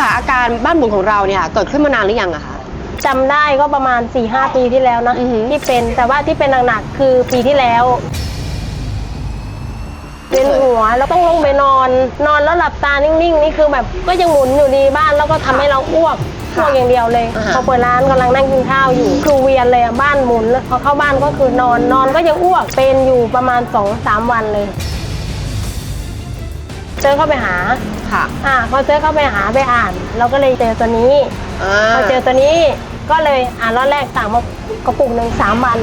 ค่ะ อาการบ้านหมุนของเราเนี่ยเกิดขึ้นมานานหรือยังอะคะ จำได้ก็ประมาณ4ีหปีที่แล้วนะอือหือ ที่เป็นแต่ว่าที่เป็นหนักๆคือปีที่แล้ว เป็นหัวแล้วต้องลงไปนอน นอนแล้วหลับตานิ่งๆนี่คือแบบก็ยังหมุนอยู่ดีบ้านแล้วก็ทำให้เราอ้วกอ้วกอย่างเดียวเลยอ่าฮะ พอเปิดร้านกำลังนั่งกินข้าวอยู่คือเวียนเลยอะบ้านหมุนแล้วพอเข้าบ้านก็คือนอนนอนก็ยังอ้วกเป็นอยู่ประมาณ2อสามวันเลย เจอเข้าไปหา ค่ะ อ่าพอเจอเข้าไปหาไปอ่าน เราก็เลยเจอตัวนี้อ่าพอเจอตัวนี้ก็เลยอ่านรอบแรกสั่งมากระปุกหนึ่งสามวัน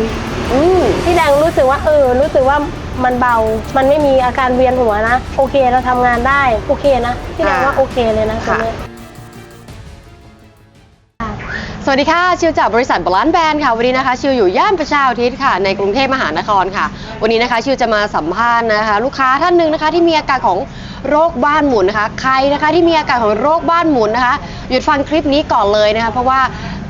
อืมพี่แดงรู้สึกว่าเออ รู้สึกว่ามันเบา มันไม่มีอาการเวียนหัวนะ โอเคเราทำงานได้ โอเคนะพี่แดงว่าโอเคเลยนะตัวนี้ค่ะสวัสดีค่ะ ชิวจากบริษัทบาลานซ์แบรนด์ค่ะ วันนี้นะคะ ชิวอยู่ย่านประชาอุทิศค่ะ ในกรุงเทพมหานครค่ะ วันนี้นะคะ ชิวจะมาสัมภาษณ์นะคะ ลูกค้าท่านหนึ่งนะคะ ที่มีอาการของ โรคบ้านหมุนนะคะ ใครนะคะที่มีอาการของโรคบ้านหมุนนะคะหยุดฟังคลิปนี้ก่อนเลยนะคะเพราะว่า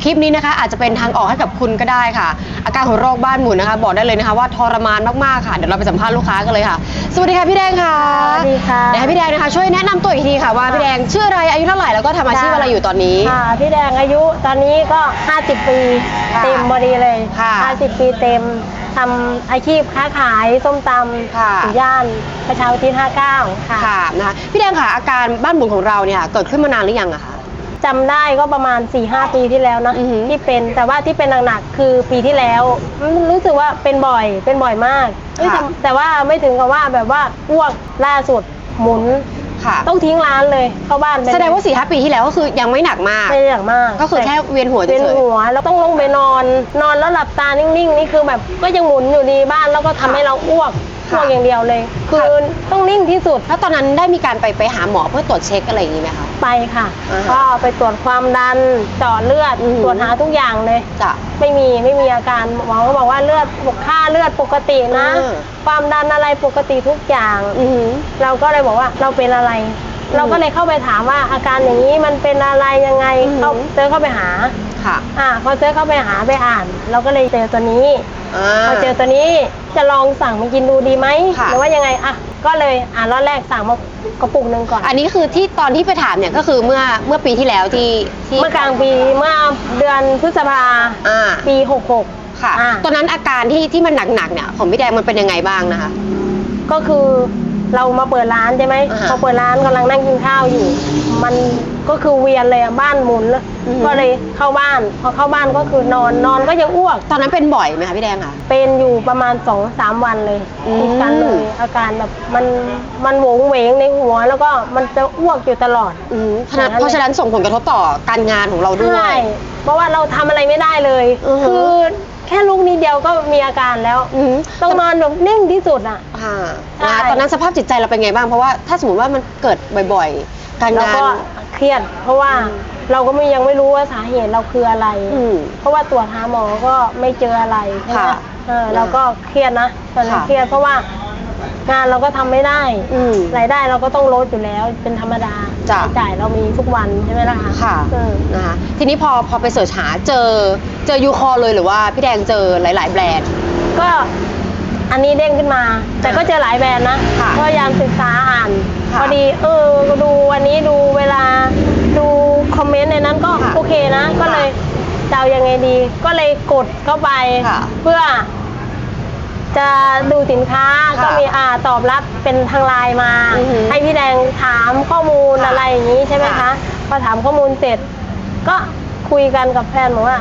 คลิปนี้นะคะ อาจจะเป็นทางออกให้กับคุณก็ได้ค่ะ อาการของโรคบ้านหมุนนะคะ บอกได้เลยนะคะว่าทรมานมากๆค่ะเดี๋ยวเราไปสัมภาษณ์ลูกค้ากันเลยค่ะ สวัสดีค่ะพี่แดงค่ะสวัสดีค่ะเดี๋ยวให้พี่แดงนะคะช่วยแนะนำตัวอีกทีค่ะว่าพี่แดงชื่ออะไรอายุเท่าไหร่แล้วก็ทำอาชีพอะไรอยู่ตอนนี้ ค่ะพี่แดงอายุตอนนี้ก็ 50 ปีค่ะเต็มพอดีเลยค่ะ50 ปีเต็มทำอาชีพค้าขายส้มตค่ะำอยู่ย่านประชาอุทิศ59 ค่ะ ค่ะนะคะพี่แดงค่ะอาการบ้านหมุนของเราเนี่ยเกิดขึ้นมานานหรือยังอะคะ จำได้ก็ประมาณ4ีหปีที่แล้วนะอือหือ ที่เป็นแต่ว่าที่เป็นหนักๆคือปีที่แล้วอืมรู้สึกว่าเป็นบ่อยเป็นบ่อยมากเอ้ยแต่แต่ว่าไม่ถึงกับว่าแบบว่าอ้วกล่าสุดหมุน ค่ะ ต้องทิ้งร้านเลยเข้าบ้านไปแสดงว่าสี่ห้าปีที่แล้วก็คือยังไม่หนักมากไม่ได้อย่างมากก็คือแค่เวียนหัวเป็นเฉยหัวแล้วต้องลงไปนอน นอนแล้วหลับตานิ่งๆนี่คือแบบก็ยังหมุนอยู่ดีบ้านแล้วก็ทำให้เราอ้วกค่ะอ้วกอย่างเดียวเลย คือต้องนิ่งที่สุด ๆแล้วตอนนั้นได้มีการไปไปหาหมอเพื่อตรวจเช็คอะไรอย่างนี้ไหมคะ ไปค่ะ อ่าฮะก็ไปตรวจความดันเจาะเลือดอือหือตรวจหาทุกอย่างเลยจะไม่มีไม่มีอาการหมอก็บอกว่าเลือดค่าเลือดปกตินะ เออ ความดันอะไรปกติทุกอย่าง อือหือ เราก็เลยบอกว่าเราเป็นอะไร อืมเราก็เลยเข้าไปถามว่าอาการอย่างนี้มันเป็นอะไรยังไงอือหือ เขาเจอเข้าไปหา ค่ะอ่าพอเจอเข้าไปหาไปอ่าน เราก็เลยเจอตัวนี้อ่าพอเจอตัวนี้จะลองสั่งมากินดูดีไหมค่ะ หรือว่ายังไงอะ ก็เลยอ่านรอบแรกสั่งมากระปุกหนึ่งก่อน อันนี้คือที่ตอนที่ไปถามเนี่ยก็คือเมื่อเมื่อปีที่แล้วที่ที่เมื่อกลางปีเมื่อเดือนพฤษภาอ่าปี 66 ค่ะ อ่า ตอนนั้นอาการที่ที่มันหนักๆเนี่ยของพี่แดงมันเป็นยังไงบ้างนะคะ ก็คือเรามาเปิดร้านใช่ไหมอ่าฮะ พอเปิดร้านกำลังนั่งกินข้าวอยู่ มัน ก็คือเวียนเลยอะบ้านหมุนแล้วอือหือก็เลยเข้าบ้าน พอเข้าบ้านก็คือนอนนอนก็ยังอ้วก ตอนนั้นเป็นบ่อยไหมคะพี่แดงคะ เป็นอยู่ประมาณ2อสามวันเลยอืม ติดกันเลยอาการแบบมันมันโหวงเหวงในหัว แล้วก็มันจะอ้วกอยู่ตลอด อืมเพราะฉะนั้นเพราะฉะนั้นส่งผลกระทบต่อการงานของเราด้วใช่ ย เพราะว่าเราทำอะไรไม่ได้เลย อือหือคือแค่ลุกนิดเดียวก็มีอาการแล้ว อืมต้องนอนแบบนิ่งที่สุดอะ ค่ะใช่ นะคะตอนนั้นสภาพจิตใจเราเป็นไงบ้างเพราะว่าถ้าสมมติว่ามันเกิดบ่อย ๆ การแล้วงานก็ เครียด เพราะว่าอืมเราก็ไม่ยังไม่รู้ว่าสาเหตุเราคืออะไร อืมเพราะว่าตรวจหาหมอก็ไม่เจออะไรใช่ไหมค่ะเออเราก็เครียดนะตอนนั้นค่ะ เครียดเพราะว่างานเราก็ทำไม่ได้ อืม รายได้เราก็ต้องลดอยู่แล้วเป็นธรรมดาจ้ะ รายจ่ายเรามีทุกวันใช่ไหมล่ะคะค่ะเออนะคะทีนี้พอพอไปเสิร์ชหาเจอเจอยูคอเลยหรือว่าพี่แดงเจอหลาย ๆ แบรนด์ ก็อันนี้เด้งขึ้นมา แต่ก็เจอหลายแบรนด์นะค่ะพยายามศึกษาอ่าน ค่ะพอดีเออดูวันนี้ดูเวลาดูคอมเมนต์ในนั้นก็ ค่ะ โอ เคนะ ก็เลยจะเอายังไงดี ก็เลยกดเข้าไป ค่ะเพื่อ จะดูสินค้าค่ะก็มีอ่าตอบรับเป็นทางไลน์มา อือหือให้พี่แดงถามข้อมูลค่ะอะไรอย่างนี้ใช่ไหมค่ะ คะพอถามข้อมูลเสร็จ ก็คุยกันกับแฟนบอกว่า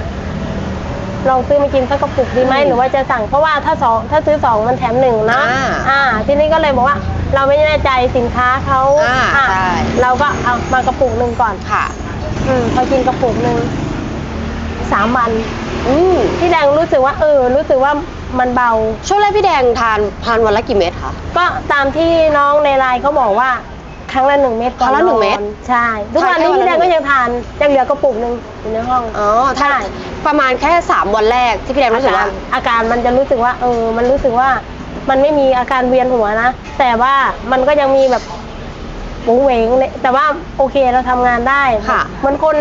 ลองซื้อมากินสักกระปุกดีไหมอืมหรือว่าจะสั่งเพราะว่าถ้าสองถ้าซื้อสองมันแถมหนึ่งนะอ่าอ่า ทีนี้ก็เลยบอกว่า เราไม่แน่ใจสินค้าเขาอ่าอะใช่ เราก็เอามากระปุกหนึ่งก่อน ค่ะ อืมพอกินกระปุกหนึ่งสามวัน อืมพี่แดงรู้สึกว่า เออ รู้สึกว่ามันเบา ช่วงแรกพี่แดงทานทานวันละกี่เม็ดคะ ก็ตามที่น้องในไลน์เขาบอกว่า ครั้งละหนึ่งเม็ดก่อนครั้งละหนึ่งอเม็ดใช่ทุกวันนี้ทานแค่วันละพี่แดงหนึ่ก็งยังทานยังเหลือกระปุกหนึ่งอยู่ในห้องอ๋อถ้าใช่ประมาณแค่3วันแรกที่พี่แดงรู้สึกว่า อาการมันจะรู้สึกว่า เออ มันรู้สึกว่า มันไม่มีอาการเวียนหัวนะ แต่ว่ามันก็ยังมีแบบห วงเหวงเนี่ยแต่ว่าโอเคเราทำงานได้ค่ะเหมือนคน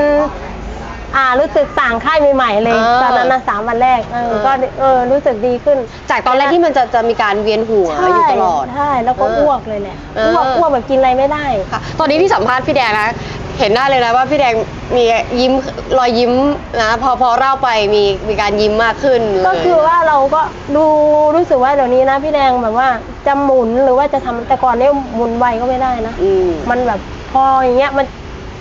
อ่ารู้สึกต่างค่ายใหม่ๆเลย เออตอนนั้นนะสามวันแรกเออเออ ก็เออรู้สึกดีขึ้นจากตอนแรกที่มันจะจะมีการเวียนหัวอยู่ตลอด ใช่แล้วก็เอออ้วกเลยแหละเอออ้วกอ้วกแบบกินอะไรไม่ได้ ค่ะตอนนี้ที่สัมภาษณ์พี่แดงนะ เห็นหน้าเลยนะว่าพี่แดงมียิ้มรอยยิ้มนะพอพอเล่าไปมีมีการยิ้มมากขึ้นเลยก็คือว่าเราก็ดูรู้สึกว่าเดี๋ยวนี้นะพี่แดงแบบว่าจะหมุนหรือว่าจะทำแต่ก่อนเนี่ยหมุนไวก็ไม่ได้นะ อืม มันแบบพออย่างเงี้ยมัน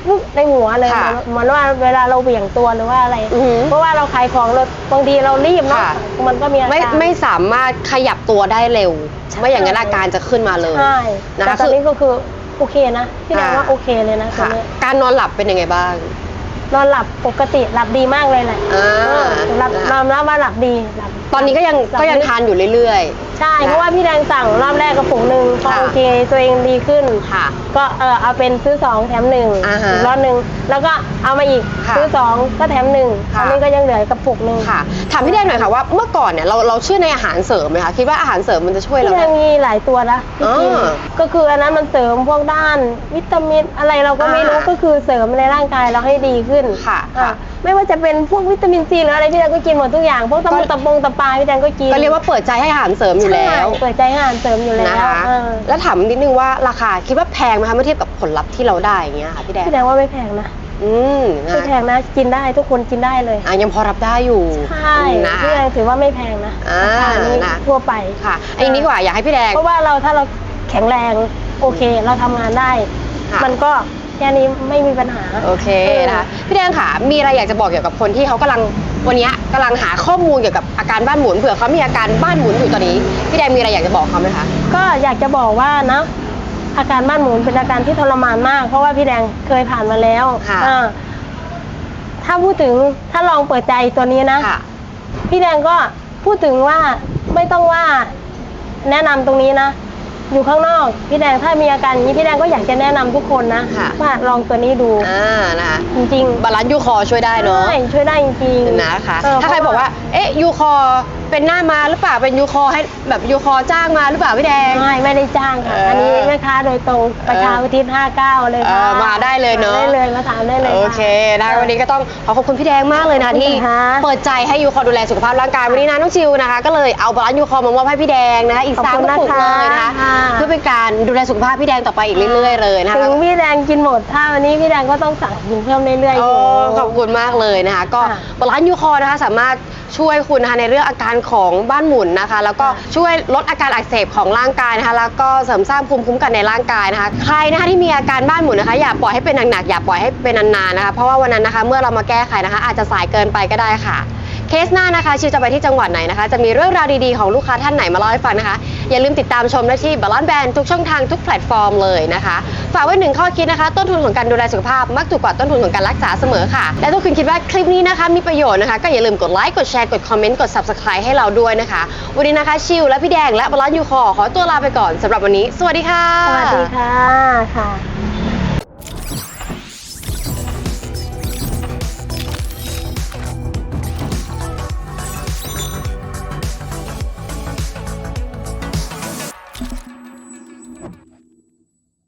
ปุ๊บในหัวเลยค่ะเหมือนว่าเวลาเราเหวี่ยงตัวหรือว่าอะไร อือหือเพราะว่าเราขายของเราบางทีเรารีบเนาะค่ะ มันก็มีอาไม่การไม่สามารถขยับตัวได้เร็วใช่ไม่อย่างนั้นอาการจะขึ้นมาเลย ใช่นะแต่คะตอนคือ นี้ก็คือ โอเคนะพี่แดงค่ะว่าโอเคเลยนะตอนค่ะนี้การนอนหลับเป็นยังไงบ้าง นอนหลับปกติหลับดีมากเลยแหละอ่า เออหลับนะคะนอนแล้วว่าหลับดีหลับตอนนี้ก็ยังหลับก็ยังลึ ทานอยู่เรื่อยใช่นะเพราะว่าพี่แดงสั่งรอบแรกกระปุกหนึ่งพอค่ะโอเคตัวเองดีขึ้นๆค่ะก็เออเอาเป็นซื้อสองแถมหนึ่งอ่าฮะอีกรอบหนึ่งแล้วก็เอามาอีกค่ะซื้อสองก็แถมหนึ่งค่ะตอนนี้ก็ยังเหลือกระปุกหนึ่งค่ะ ถามพี่แดงหน่อยค่ะว่าเมื่อก่อนเนี่ยเราเราเชื่อในอาหารเสริมไหมคะคิดว่าอาหารเสริมมันจะช่วยเราพี่แดได้งมีหลายตัวนะที่กินอ่าก็คืออันนั้นมันเสริมพวกด้าน วิตามินอะไรเราก็ไม่รู้อ่าก็คือเสริมในร่างกายเราให้ดีขึ้นค่ะอ่าค่ะไม่ว่าจะเป็นพวกวิตามินซีหรืออะไรพี่แดงก็กินหมดทุกอย่างพวกตะมงตะปงตะปาพี่แดงก็กิน ก็เรียกว่าเปิดใจให้อาหารเสริมอยู่แล้วใช่เปิดใจให้อาหารเสริมอยู่แล้วนะคะเออแล้วถามนิดนึงว่าราคาคิดว่าแพงไหมคะเมื่อเทียบกับผลลัพธ์ที่เราได้อย่างเงี้ยค่ะพี่แดงพี่แดงว่าไม่แพงนะอืมนะไม่แพงนะกินได้ทุกคนกินได้เลยอะยังพอรับได้อยู่ใช่นะพี่แดงถือว่าไม่แพงนะอ่าราคานี้นะทั่วไปค่ะอันนี้ดีกว่าอยากให้พี่แดง เพราะว่าเราถ้าเราแข็งแรงโอเค เราทำงานได้ ค่ะ มันก็ แค่นี้ไม่มีปัญหา โอเคนะคะพี่แดงค่ะมีอะไรอยากจะบอกเกี่ยวกับคนที่เขากำลังวันเนี้ยกำลังหาข้อมูลเกี่ยวกับอาการบ้านหมุนเผื่อเขามีอาการบ้านหมุนอยู่ตอนนี้พี่แดงมีอะไรอยากจะบอกเขาไหมคะก็อยากจะบอกว่านะอาการบ้านหมุนเป็นอาการที่ทรมานมาก เพราะว่าพี่แดงเคยผ่านมาแล้วค่ะอ่าถ้าพูดถึงถ้าลองเปิดใจตัวนี้นะ ค่ะ พี่แดงก็พูดถึงว่าไม่ต้องว่าแนะนำตรงนี้นะ อยู่ข้างนอก พี่แดงถ้ามีอาการอย่างนี้พี่แดงก็อยากจะแนะนำทุกคนนะค่ะ ว่าลองตัวนี้ดูอ่านะคะจริงบาลานซ์ยูคอช่วยได้ๆเนาะใช่ช่วยได้จริงๆนะคะเถ้าใครบอกว่า เอ๊ะยูคอ เป็นหน้ามาหรือเปล่าเป็นยูคอให้แบบยูคอจ้างมาหรือเปล่าพี่แดง ไม่ไม่ได้จ้างค่ะ เอออัอันนี้แม่ค้าโดยตรงประชาอุทิศ59 เลยค่ะเออมาได้เลยเนอะได้เลยมาถามได้เลยโอเคนะคะวันนี้ก็ต้องขอขอบคุณพี่แดงมากเลยนะขอบคุณที่ค่ะ เปิดใจให้ยูคอดูแลสุขภาพร่างกายวันนี้นะน้องชิวนะคะ ก็เลยเอาบาลานซ์ยูคอมามอบให้พี่แดงนะคะอีกขอบสามคุณกระปุกนะคะเลยนะคะค่ะเพื่อเป็นการดูแลสุขภาพพี่แดงต่อไปอีกเรื่อยๆเลยนะคะ ถึงพี่แดงกินหมดถ้าวันนี้พี่แดงก็ต้องสั่งกินเพิ่มเรื่อยๆอโอ้ยู่ ขอบคุณมากเลยนะคะ ก็ค่ะบาลานซ์ยูคอนะคะสามารถช่วยคุณนะคะในเรื่องอาการของบ้านหมุนนะคะ แล้วก็ช่วยลดอาการอักเสบของร่างกายนะคะ แล้วก็เสริมสร้างภูมิคุ้มกันในร่างกายนะคะ ใครนะคะที่มีอาการบ้านหมุนนะคะอย่าปล่อยให้เป็นหนักๆอย่าปล่อยให้เป็นนานๆนะคะ เพราะว่าวันนั้นนะคะเมื่อเรามาแก้ไขนะคะ อาจจะสายเกินไปก็ได้ค่ะ เคสหน้านะคะชิวจะไปที่จังหวัดไหนนะคะ จะมีเรื่องราวดีๆของลูกค้าท่านไหนมาเล่าให้ฟังนะคะ อย่าลืมติดตามชมได้ที่บาลานแบนทุกช่องทางทุกแพลตฟอร์มเลยนะคะ ฝากไว้หนึ่งข้อคิดนะคะ ต้นทุนของการดูแลสุขภาพมักถูกกว่าต้นทุนของการรักษาเสมอค่ะ และถ้าคุณคิดว่าคลิปนี้นะคะมีประโยชน์นะคะก็อย่าลืมกดไลค์กดแชร์กดคอมเมนต์กด subscribe ให้เราด้วยนะคะ วันนี้นะคะชิวและพี่แดงและบาลานยูคอขอตัวลาไปก่อนสำหรับวันนี้ สวัสดีค่ะ สวัสดีค่ะค่ะ